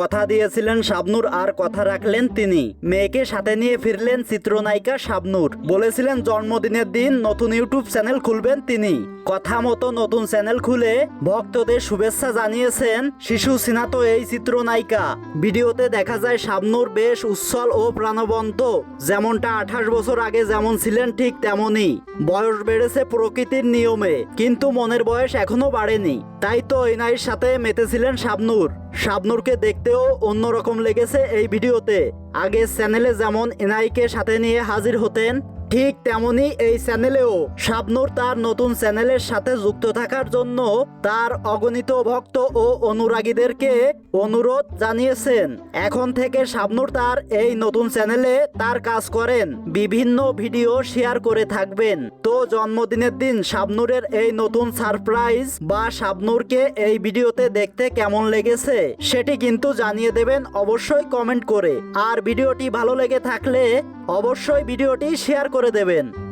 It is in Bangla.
কথা দিয়েছিলেন শাবনুর, আর কথা রাখলেন তিনি। মেয়েকে সাথে নিয়ে ফিরলেন চিত্রনায়িকা শাবনুর। বলেছিলেন, জন্মদিনের দিন নতুন ইউটিউব চ্যানেল খুলবেন তিনি। কথা মতো নতুন চ্যানেল খুলে ভক্তদের শুভেচ্ছা জানিয়েছেন শিশু সিনাতো এই চিত্রনায়িকা। ভিডিওতে দেখা যায়, শাবনুর বেশ উচ্ছল ও প্রাণবন্ত। যেমনটা আঠাশ বছর আগে যেমন ছিলেন, ঠিক তেমনই। বয়স বেড়েছে প্রকৃতির নিয়মে, কিন্তু মনের বয়স এখনও বাড়েনি। তাই তো নারীর সাথে মেতেছিলেন শাবনুর। শাবনুরকে দেখতেও অন্যরকম লেগেছে এই ভিডিওতে। আগে চ্যানেলে যেমন এনআইকে সাথে নিয়ে হাজির হতেন ঠিক তেমনি এই চ্যানেলেও শাবনুর তার নতুন চ্যানেলের সাথে যুক্ত থাকার জন্য তার অগণিত ভক্ত ও অনুরাগীদেরকে অনুরোধ জানিয়েছেন। এখন থেকে শাবনুর তার এই নতুন চ্যানেলে তার কাজ করেন, বিভিন্ন ভিডিও শেয়ার করে থাকবেন। তো জন্মদিনের দিন শাবনুরের এই নতুন সারপ্রাইজ বা শাবনুরকে এই ভিডিওতে দেখতে কেমন লেগেছে, সেটি কিন্তু জানিয়ে দেবেন অবশ্যই কমেন্ট করে। আর ভিডিওটি ভালো লেগে থাকলে অবশ্যই ভিডিওটি শেয়ার করে দেবেন।